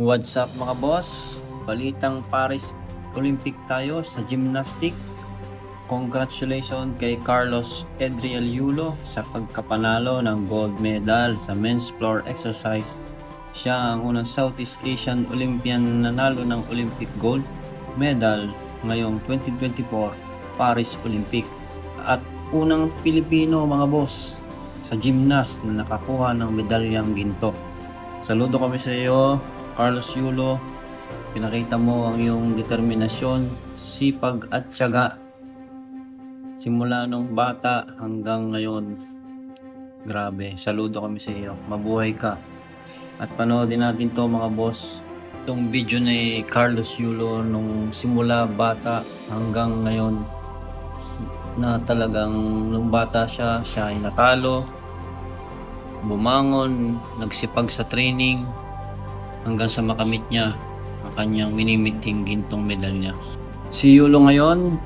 What's up mga boss? Balitang Paris Olympic tayo sa gymnastic. Congratulations kay Carlos Edriel Yulo sa pagkapanalo ng gold medal sa men's floor exercise. Siya ang unang Southeast Asian Olympian nanalo ng Olympic gold medal ngayong 2024 Paris Olympic at unang Pilipino mga boss sa gymnast na nakakuha ng medalyang ginto. Saludo kami sa iyo, Carlos Yulo. Pinakita mo ang iyong determinasyon, sipag at tiyaga. Simula nung bata hanggang ngayon. Grabe, saludo kami sa iyo. Mabuhay ka. At panoodin natin to mga boss. Itong video ni Carlos Yulo nung simula bata hanggang ngayon na talagang nung bata siya, siya ay natalo, bumangon, nagsipag sa training hanggang sa makamit niya ang kanyang minimiting gintong medal niya. Si Yulo ngayon,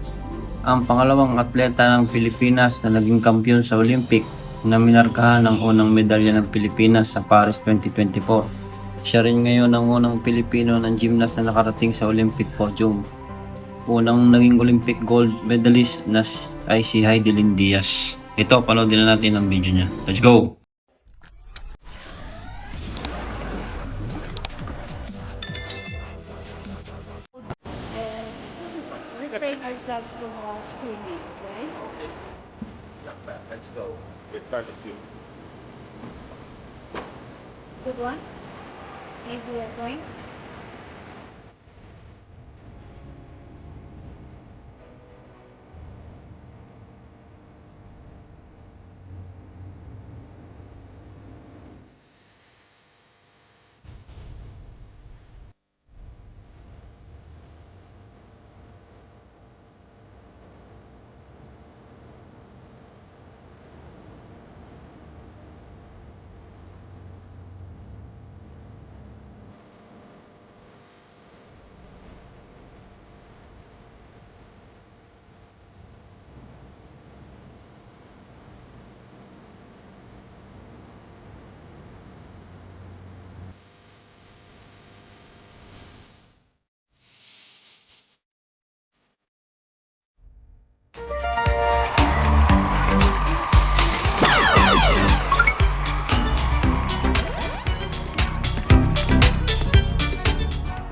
ang pangalawang atleta ng Pilipinas na naging kampiyon sa Olympic na minarkahan ng unang medalya ng Pilipinas sa Paris 2024. Siya rin ngayon ang unang Pilipino ng gymnast na nakarating sa Olympic podium. Unang naging Olympic gold medalist na ay si Heidelin Diaz. Ito, panoodin na natin ang video niya. Let's go! separate ourselves from all screening, right? Okay. Not bad. Let's go. Get time to with. Good one. Maybe we are going.